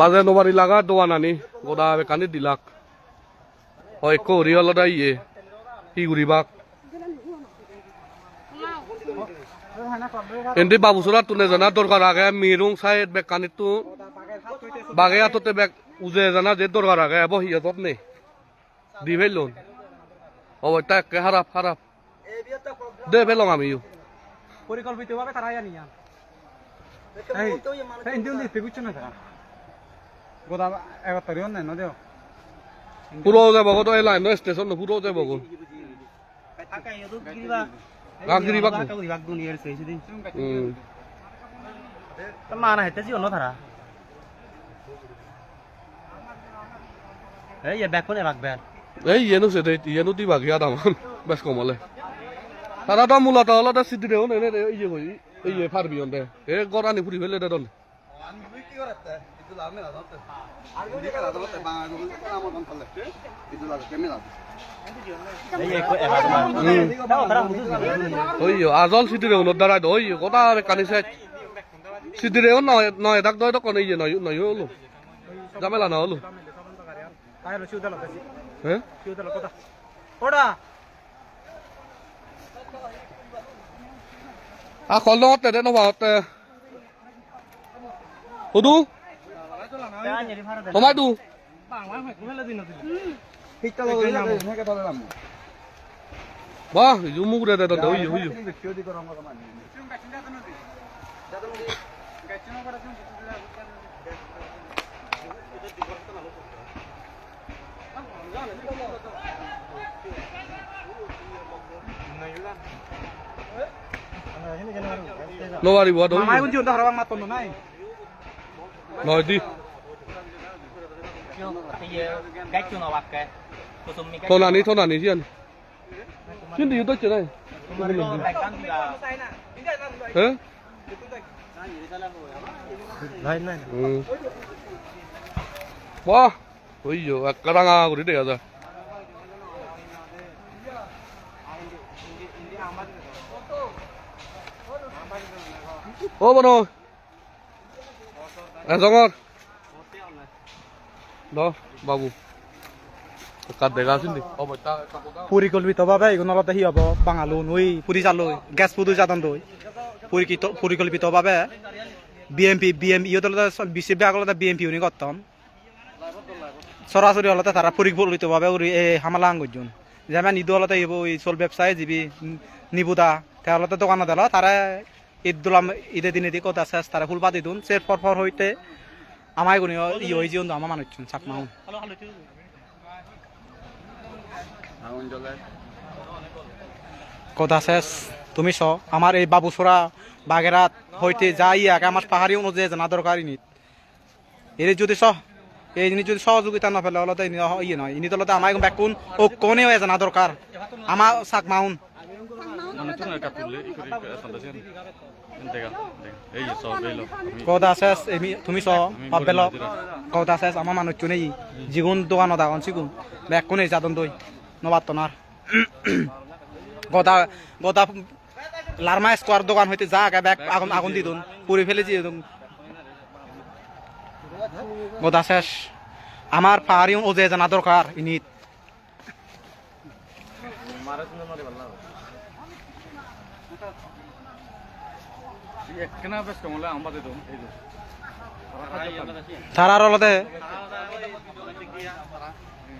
বাজে নবারি লাগা দোয়া নানি, গোদা বেকানি দিলাক। হয় কৌরি হলদা ইয়ে কি ঘুরিবাক এন্দি বাবুসরা তুলে জানা দরকার আগে মিরুং সাইড বেকানি তু, বাগে আততে বেক উজে জানা যে দরকার আগে বহি যত নেই দি ফেলুন অবস্থা একে হারাপ হারাপ দে ফেলং আমিও। পরিকল্পিতভাবে তারা জানি এই এই ইন্ডিয়ান দিতে বুঝছ না তারা? গোদা এগারো নাই না দেও পুরো যাব কত এই লাইন স্টেশন পুরো যাব গো গাগরি বাকু হুম mana hete sih ono thara eh ya back ya back back এই ইয়েনো সেটা ইয়েনো দি বাগিয়া দামান বেশ কমলে। তারা তো মূলত হলো সিদ্ধি দেও নে নে এই যে কই এই যে ফারবি অন্তে এ গরানি ফুরি ফেলে দে দন আজল সিদ্ধি দেও নদারা ওই কথা কানি সে সিদ্ধি দেও নয় নয় দাগ দয় তো কোন এই যে নয় নয় হলো। জামেলা না হলো। Ayo lu sudah lo kasih হ্যাঁ sudah lo kota oda আ কল নতে দে নবাতে হুদু ya nyari fara তোমাই দু bang bang gue lagi nanti Kita lo ini kan ini kita dalam. বাহ ইজু মুখ দে দে দে ওই ওই Ini video di korang korang ini. নবারি বুয়া দই mamai kunci untuk orang maton nai নয় দি gạch cho nó bạc cái kusum ni থনানি থনানি জিয়ান কিন্তু ইউতো চেনাই হ্যাঁ lain lain হুম বাহ ওই যো এক কারাঙা করে দেখা যায় ও বনো। এজঙর দ, বাবু। এগুলো অলপ সি হ'ব। বাঙালো নৈ, পুৰি চালো গেছ পুদু জাতন দৈ। পৰিকৃত পৰিকল্পিতভাৱে B M P B M ইহঁতৰ বিচিবি আগলতে বি এম পি উনি কৰ্তন। সরাসরি হলতে তারা পরিকল্পিতভাবে এই হামালা আঙ্গুজন যেমন নিদু হলতে ওই চল ব্যবসায় যিবি নিবুদা তে হলতে দোকানত দিল তারা ঈদ দুলাম ঈদে দিনে দি কথা শেষ তারা ফুল পাতি দুন সে পর পর হইতে আমায় গুনি ই হই জীবন আমার মানুষ চাকমাউন কথা শেষ তুমি চ আমার এই বাবুসরা বাগেরাত হইতে যাই আগে আমার পাহাড়ি অনুযায়ী জানা দরকার ইনিত এর যদি চ এই জিনিস যদি সহযোগিতা না পেলে হলে ইয়ে নয়। ইনি তো আমার ব্যাকুন, ও কোনে হয়ে জানা দরকার আমার চাক মাউন এমি তুমি চ শেষ আমার মানুষ যিগুণ দোকানত আগন সিগুণ ব্যাকুন এই যাদন দই নবাত্তনার গদা গদা লারমা স্কোয়ার দোকান হইতে যা আগে ব্যাগ আগুন আগুন দি দুন। পুরি ফেলেছি গদা শেষ। আমার পাহাড়ি ওজে জানা দরকার ইনিত। তারার অলতে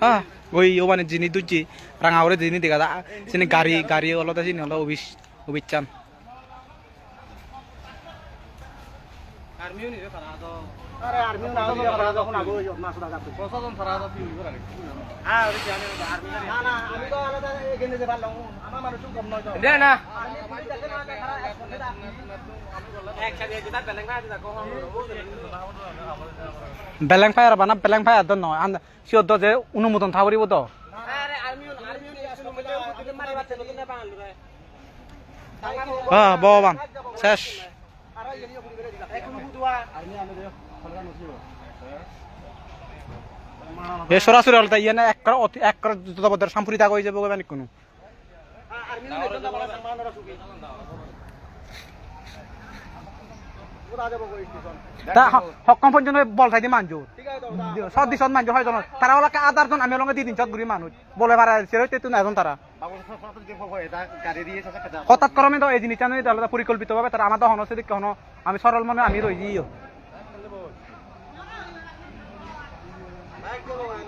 হ্যাঁ ওই ওখানে যিনি দুজি রাঙা করে যিনি দেখা যা চিনি গাড়ি গাড়ি অলতে চিনি। হলো অভিস অভিচান বেলেং ফায়ার বানা বেলেং ফায়ার তো নয় সিওর যে অনুমোদন থাকরিব তো। হ্যাঁ ভগবান শেষ। এ সরাসরি হলতে ইয়ে না এক কর এক কর যতবদ্ধ সাম্পুরি দাগ হয়ে যাবে মানে কোনো। সক্ষম পর্যন্ত বল দি মানজুর সব দিশত মানজুর হয় জন তারা হলো আধার জন, আমি লগে দি দিন ঘুরি মানুষ বলে পারা সেরই তেতু না তারা। হঠাৎ করমে তো এই জিনিসটা নয় তাহলে পরিকল্পিত ভাবে তারা আমার তো হনসে দিকে হন আমি সরল মনে আমি রই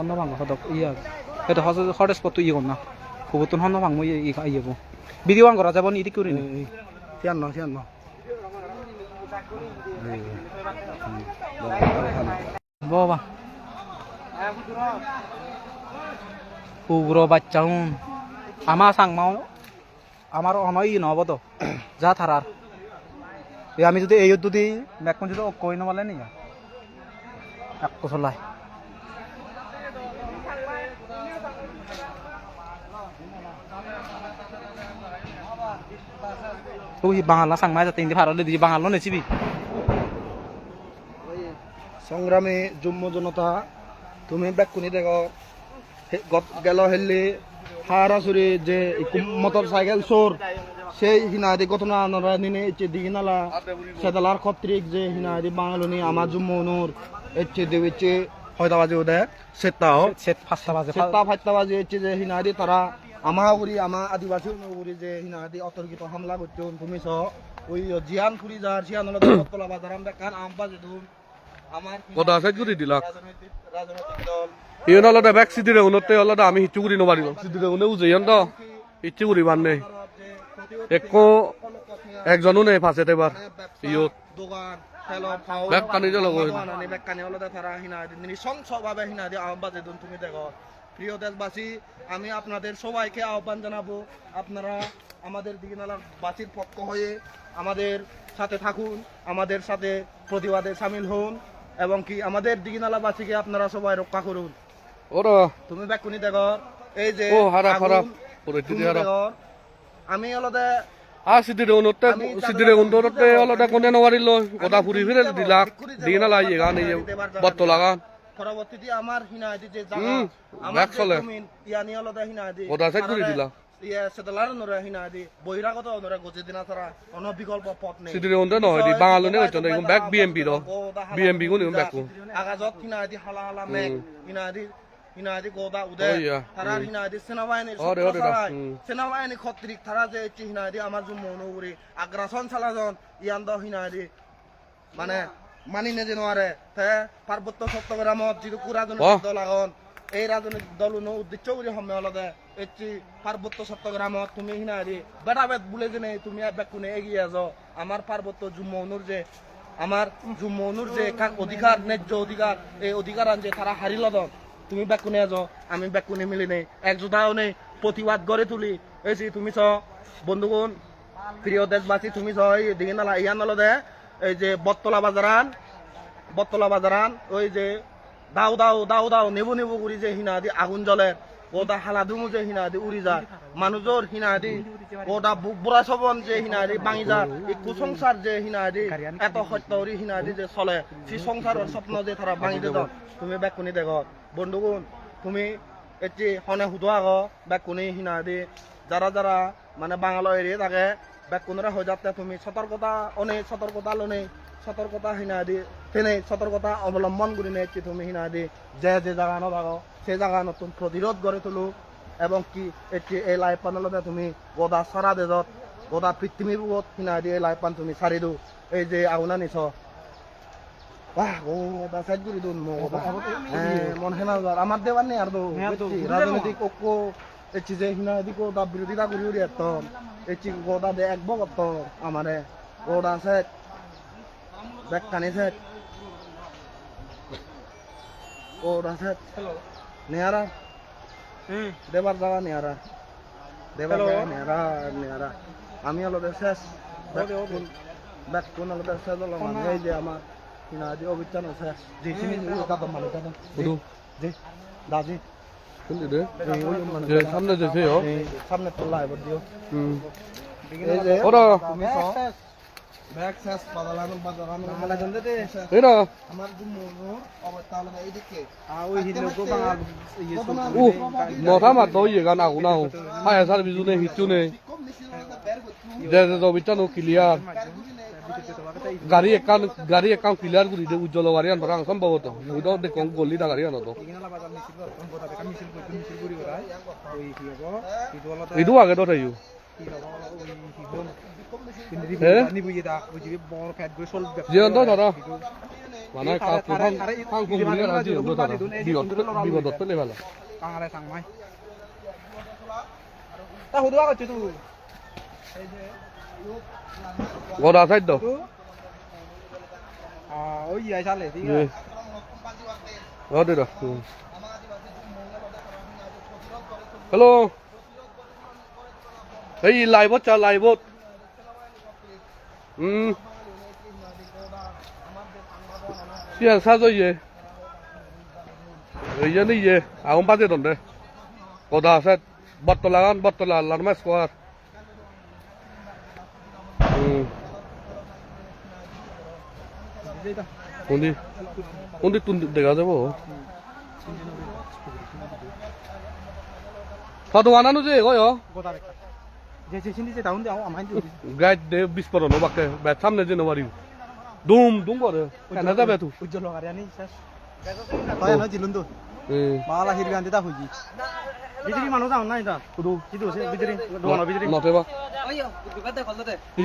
পাং একা মরে কাদে রে বন্ধু দাঁড়ে ও খরচ করে দিবে অন্য ভাঙ সদক ইয়া হজ খরচ কত ইয়ে কর না খুবতন হন্য ভাঙ ইয়ে বো ভিডিও আং করা যাব নি ইটি করি নি তিয়ান্ন তিয়ান্ন বাবা উগ্র বাচ্চা আমার সাং মাও আমার অনই নহব তো যা থারার আমি যদি এই যদি ব্যাকুন যদি কই নমালে নি এক কোসলাই তুই বাঙালা সাংমাই যাতে ইন্দি ভারত দিদি বাঙালো নেছিবি সংগ্রামী যুম্ম জনতা তুমি বেকুনি দেখো গেল হেললি হারাসুরি যে মোটর সাইকেল চোর সেই হিনাদি ঘটনা নরা নিনে ইচ্ছে দিগিনালা সেদালার খত্রিক যে হিনাদি বাঙালনি আমার যুম্ম অনুর ইচ্ছে দেবিচ্ছে হয়তো বাজে ওদে সেটাও সেট পাঁচটা বাজে সেটা ফাইটা বাজে ইচ্ছে যে হিনাদি তারা আমা উরি আমা আদিবাসী উরি যে হিনাদি অতর্কিত হামলা তুমি স ওই জিয়ান ফুরি যার জিয়ান হলো বটতলা বাজার আমরা কান আম বাজে ধুম। আমার কথা আছে গুড়ি দিলাক রাজনৈতিক দল। ইয়ন আলাদা ব্যাগ সিদিরে উন্নতে আলাদা আমি হিচু গুড়ি নবারিল সিদিরে উনে উজে ইয়ন তো ইচ্ছু গুড়ি বান্নে একো একজনও নেই ফাঁসে এবার ইয়ত দোকান ব্যাগ কানি যে লগো ব্যাগ কানি হলো তারা হিনা দিন নৃশংসভাবে হিনা দিয়ে আহ্বান বাজে ধুম তুমি দেখো। প্রিয় দেশবাসী আমি আপনাদের সবাইকে আহ্বান জানাব আপনারা আমাদের দিগিনালার বাসীর পক্ষ হয়ে আমাদের সাথে থাকুন আমাদের সাথে প্রতিবাদে সামিল হন এবং কি আমাদের দিগিনালা বাসীকে আপনারা সবাই রক্ষা করুন ওরা তুমি বেকুনি দেখো এই যে ও, হারা, হারা। পরে তুমি দিদি হারা। দেখো, আমি হলদে আ সিদিরে উন্নতে কোনে নবারিল কথা ফুরি ফিরে দিলাক দিন আলাই গান এই বত্ত লাগান পরবর্তীতে আমার হিনাইদি যে জায়গা আমার ব্যাক যে। জমিন ইয়ানি হলদে হিনাইদি ওটা সাইড করে দিলা। ইয়ে সেদলার নরে হিনাইদি বহিরাগত নরে গজে দিনা তারা অন্য বিকল্প পথ নেই। সিদিরে উন্নতে নহয় দি হইতো না এগুন ব্যাগ বিএমপি র। বিএমপি গুণ এগুন আগাজত হিনাইদি হালা হালা মেঘ হিনাইদি হিনাইদি গোদা উদয় তারা হিনাইদি সেনাবাহিনীর ওরে, ওরে, সূত্র ছাড়াই হুম। সেনাবাহিনী খত্রিক তারা যে এটি আমার জন্য অনুগুরি আগ্রাসন চালাজন ইয়ান দ হিনাইদি মানে মানি নে যে নোয়ারে। তে পার্বত্য চট্টগ্রামত যিটো রাজনৈতিক। দল আগন এই রাজনৈতিক দল উনো উদ্দেশ্য কৰি সময় হলদে এটি পার্বত্য চট্টগ্রামত তুমি হিনাইদি বেটা বেট বুলে যে নেই তুমি বেকুনে এগিয়ে আজ আমার পার্বত্য জুম্ম অনুর যে আমার জুম্ম অনুর যে অধিকার ন্যায্য অধিকার এই অধিকার আন যে তারা হারিল দন তুমি বেকুনে আজ আমি বেকুনে মিলি নেই। একজোটাও নেই। প্রতিবাদ গড়ে তুলি। এই যে তুমি চ বন্ধুগণ প্রিয় দেশবাসী তুমি চ এই দিকে নালা ইয়ান নলদে এই যে বটতলা বাজারান বটতলা বাজারান, ওই যে দাও দাও দাও দাও নেবু নেবু করি যে হিনা দি আগুন জ্বলে ওটা হালাধুমু যে হিনা দি উড়ি যায়। মানুষের হিনা দি ওটা বুড়া সবন যে হিনা দি ভাঙি যায়। এই কুসংসার যে হিনা দি, এত সত্য উড়ি হিনা দি যে চলে সেই সংসারের স্বপ্ন যে তারা ভাঙি দে তুমি বেকুনি দেখ, বন্ধুগুণ, তুমি এটি হনে হুদো আগ বেকুনি হিনা দি যারা যারা মানে বাঙালো এরিয়ে থাকে বেকুনরা হয়ে যাতে তুমি সতর্কতা অনেক সতর্কতা লনে সতর্কতা হিনা দি তেনে সতর্কতা অবলম্বন করে নিয়েছি তুমি হিনা দি যে যে জায়গা ন থাকো সেই জায়গা নতুন প্রতিরোধ গড়ে তোলো। এবং কি এটি এই লাইফ পানলতে তুমি গদা সারা দেজত গদা পৃথিবীর হিনা দি এই লাইফ পান তুমি সারি দো। এই যে আগুনা নিছ। বাহ ও দা সাইড করে দুন মো মন হেনা যার আমার দেওয়ার নেই আর দো রাজনৈতিক ঐক্য এটি যে হিনা দি কো দা বিরোধিতা করি উড়ি এত। এটি গোদা দে এক বগত আমারে। গোদা সেট। ব্যাগ কানে সেট। গোদা সেট। নেয়ারা। দেবার জায়গা নেয়ারা। দেবার জায়গা নেয়ারা নেয়ারা। আমি হলো শেষ। ব্যাক কোন আলাদা সাদল আমার এই যে আমার যে অবিচান আছে। যে চিনি কাদম মানে কাদম 구 두 যে দাজি 근데 এই ওই মানে 네 삼내 주세요 এই সামনে তোলা এবার দিও 음 এই যে ওরা তুমি সব ব্যাক শেষ বাদালানো বাদালানো মালা জন্দে দে এরা আমার জুমুর অবস্থা হলো এইদিকে ওই হিন্দু গো বাঙাল ইয়ে 우 뭐다마 너 얘가 나구나 하얀 사람이 눈에 গাড়ি একান গাড়ি একান ক্লিয়ার করে দে উজ্জ্বল গাড়ি আনবার আং সম্ভবত উদো দে কোন গলি দা গাড়ি আনো তো ইদু আগে তো তাইও হ্যাঁ দাদা মানে গদা সাইড তো ওই আই চালে ঠিক 예. আছে দে দা। হ্যালো। এই লাইভত চা লাইভত হুম সিয়াং সাজো ইয়ে এই যে ইয়ে আগুন পাতে দন্ডে কদা আছে বটতলা গান বটতলা লারমা স্কোয়ার হুম কোনদি? কোনদি তুন দেখা যাব? ফটো আনানো যে কয় গোটা রেখা যে যে চিনি যে দাউন দে আমাই দিও গাইড দে বিস্ফোরণ বাকে বে সামনে যে নমারি দুম দুম করে। কেন যাবে তু। উজ্জ্বল গাড়ি আনি শেষ হয় না জিলুন তো মালা হিরবি আনতে তা হইজি বিজরি মানুষ যাও না এটা কিদু আছে বিজরি দোকান বিজরি নতে বা. কি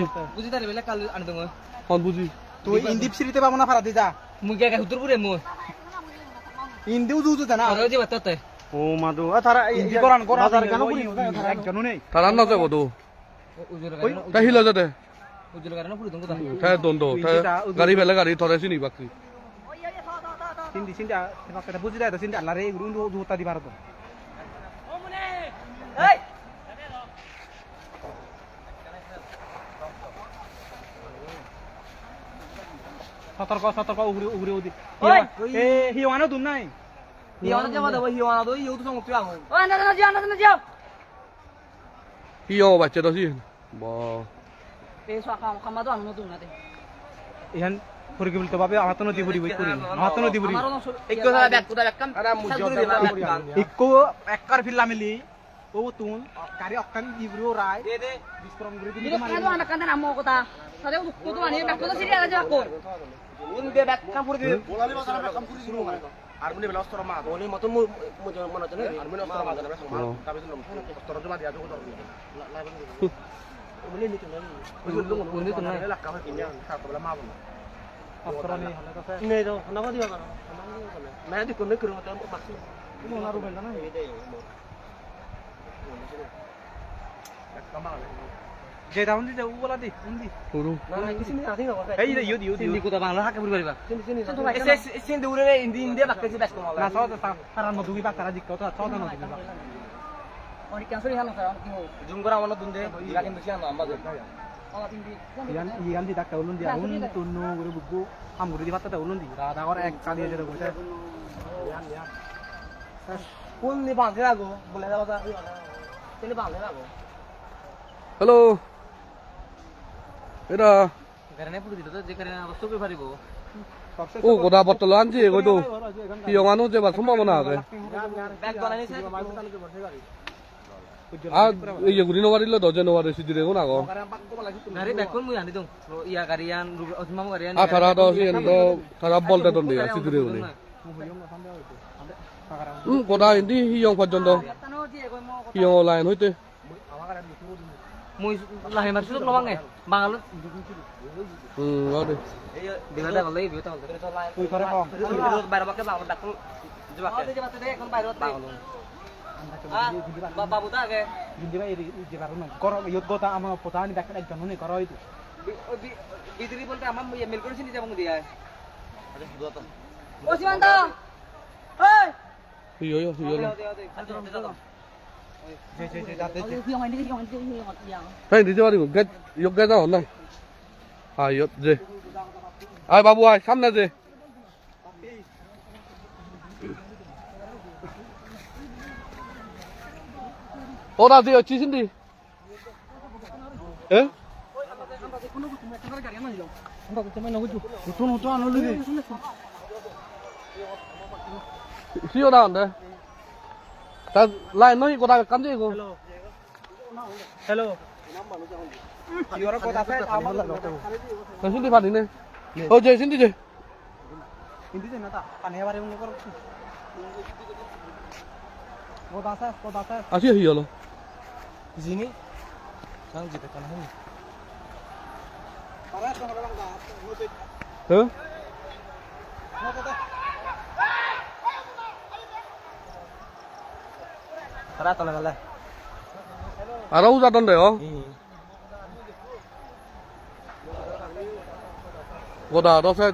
হন বুঝি। তুই ইন্দিপ সিরিতে পাবো না ফারা দি যা। Mungkin kayak hutur pure mu. ইন্দি উজু উজু জানা dia batat teh. ও মাদু আ তারা ইন্দি করান করা বাজার কেন পুরি একজনও নেই তারা না? যাব তো। তাই karena হিলা যাতে। ujur karena pure tunggu tah. তাই দন্দ তাই গাড়ি ফেলে গাড়ি ধরে চিনি বাকি। চিন্তি চিন্তি এটা বুঝি দেয় চিন্তি। আল্লাহ রে গুরু উজু হতা দি ভারত সতর্ক সতর্ক উগরে উগরে উদি! এ হিওয়ানো দুন নাই Hiwana siapa dah? Hiwana tuh hiu tuh sama tiang. Oh, anda anda jauh, anda jauh. কি ও বাচ্চা তো বা Eh, so kamu kamu tuh anu tuh nanti. Ihan পরিকল্পিত ভাবে আমার তো নদী বুড়ি বই করি আমার তো নদী বুড়ি kan. Ada mujur Satu dah, dia mujur. back. ইকো একবার ফিল্লা মিলি ও তুন কারি অক্কান ইব্রো রায় বিস্ফোরণ করে দিলি Itu kan tuh anak kantin amo kota. Tadi aku tuh ani back tuh sini aja aku. Un dia back kan pure dia. বলালি বাজার ব্যাক কাম করি শুরু করে আর মুনি বেলা অস্ত্র মা Ini motor mu mu jangan mana tuh আর মুনি অস্ত্র মা জানা বেলা Oh. তাবে শুনলাম অস্ত্র জমা দিয়া যোগ করবি Ini itu nih. Ini itu nih. লাক্কা হয় কিনিয়া খারাপ বলা মা বলা অস্ত্র নিয়ে হলে কাছে Ini itu. Kenapa dia kan? Nah, di kono kerumah tuh maksud. কোনো না রুবেল না যে দাউন দি যাও বলা দি পুরু nanti enggak apa-apa. এই যে ইউ Eh, তারা Oh. Oh. ইয়ান ইয়ান দি ডাক্তার উলুন দিয়া উন তুনু গরে বুগু আমগুরি দি পাতা উলুন দি রাধা করে এক কালিয়ে Pun nih bang, kira aku boleh dapat apa? Sini bang, kira aku. Hello এটা Karena perlu itu tuh, karena aku suka hari bu. ও গোদা বটল আনছি কই তো কি মানু যে বা সম্ভাবনা আছে. আর এই গুড়ি নবারিলে দজে নবারে সিদিরে গো না গো Dari back pun mu yang itu. Iya karian, Osman আ তারা তো এন্ড তারা বলতে তো দিয়া সিদিরে গো হুম গোদা হিন্দি হিয়ং পর্যন্ত Tanu dia gue mau হিয়ং লাইন হইতে Mu lahir masuk tuh lawang ya, Bangalore. হুম আরে Iya, di mana kalau ibu tahu. তুই করে কম Itu bayar pakai bang, back tuh. Coba Oh dia mati deh kan bayar tuh. Ah, bapak buta ke? জিন্দি ভাই এই যে পারো না কর ইয়ত গতা আমার পোতানি দেখ একজন নে কর হইতো Itu pun sama ya milkon sini siapa dia? Oh Simanto. Hei. হিয়ো হিয়ো যে যে যে Oh yang ini yang yang. তাই দিতে পারিব গেট ইয়োগ গেট যাও না আয় যে আয় বাবু আয় সামনে যে ওরা দিয়ে হচ্ছিস নি এ সিও না আনতে তা লাইন নই কোথা কাম দিয়ে গো হ্যালো ইওর কথা আছে আমার তা সিন্দি পানি নে ও যে সিন্দি যে হিন্দি জানা তা পানি এবারে মনে করো কথা আছে কথা আছে আসি হই হলো জিনি সাং জিতে কানা হুই হ্যাঁ আর যাতন দে ও গোদা দশে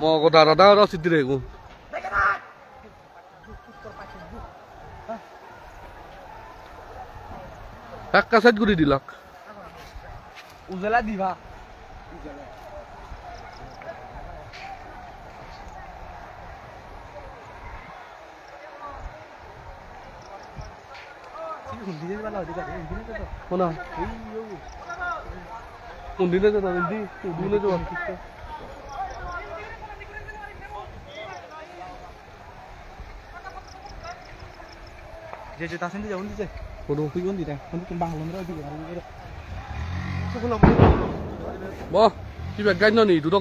ম গোদা দাদা র সিদ্ধি রে গো এক কাসাইট গুড়ি দিলাক উজলা দিবা কোনা? উন্দিনে যে না উন্দি উন্দিনে যে যে যে তাসেন যে উন্দি যে কোন তুই উন্দি দে উন্দি তুমি বাংলা মরে দিবে আর ব কি ব্যাগ গাইন নি দুটো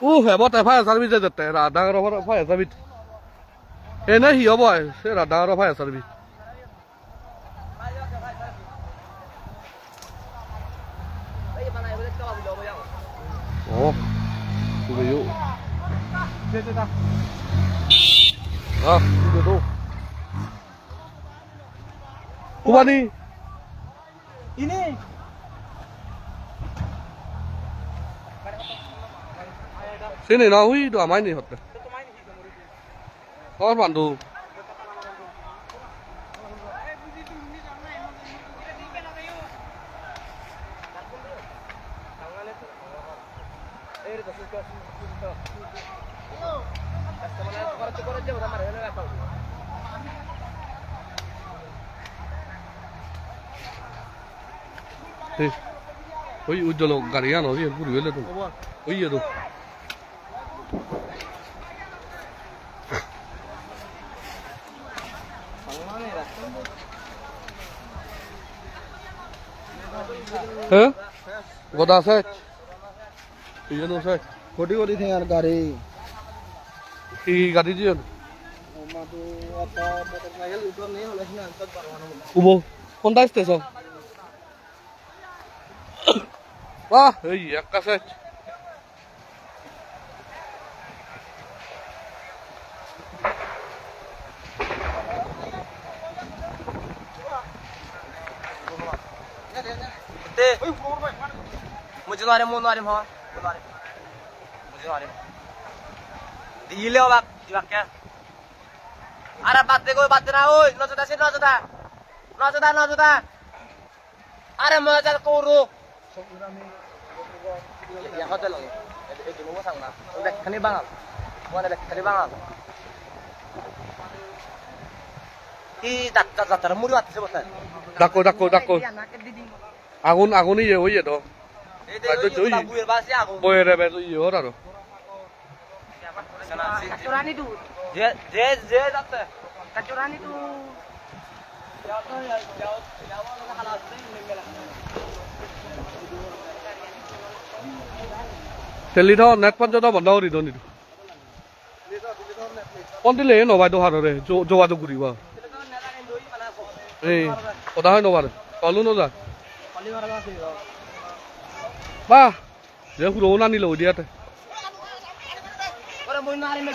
ও হ্যাঁ বটে ফায়ার সার্ভিস যেতে রাধাঙ্গর ফায়ার সার্ভিস এ, নাই হি হব সে রাধাঙ্গর ফায়ার সার্ভিস ও। তুই যে যে Sini na hui do amai ni hotte. Kor bandu. Hey. Oi, udah lo garian lo dia buru ele tu. Oh iya tu. Hah? Goda set. Iya no set. Crore crore থেকে গাড়ি কি গাড়ি দিয়ে আমাটো এটা মোটরসাইকেল উঠো নেই হলে না তত পারব উবো। কোনটা স্টেশন বাহ এই এক কাছে ഇങ്ങോട്ട് മുജുനാരും മൂന്നാരും ഹോ മുജുനാരും দিলেও বাক্যা বাদ দে বাদ দে না, ওই নজদা সে নজদা নজদা নজদা আরে মজা করু। ইয়াহতে লাগে। এই দুনো সাং না। ওই ব্যাখ্যানি বাঙাল। মনে ব্যাখ্যানি বাঙাল। ই, ডাক্তার ডাক্তার, মুড়ি বাচ্চা আগুন আগুন ইয়ে ওই তো এই দে ওই ওর আরও. যে যে যে tu. টেলিথ নেট পর্যন্ত বন্ধ কৰি দিওঁ নিদিওঁ কণ দিলেহে নবাইদেউ হাৰৰে যোগাযোগ কৰিব এই কথা হয় নবাৰে তলো নযা বাহ যে সুৰও নানিলো দিয়াতে। ওরে মই নারি মে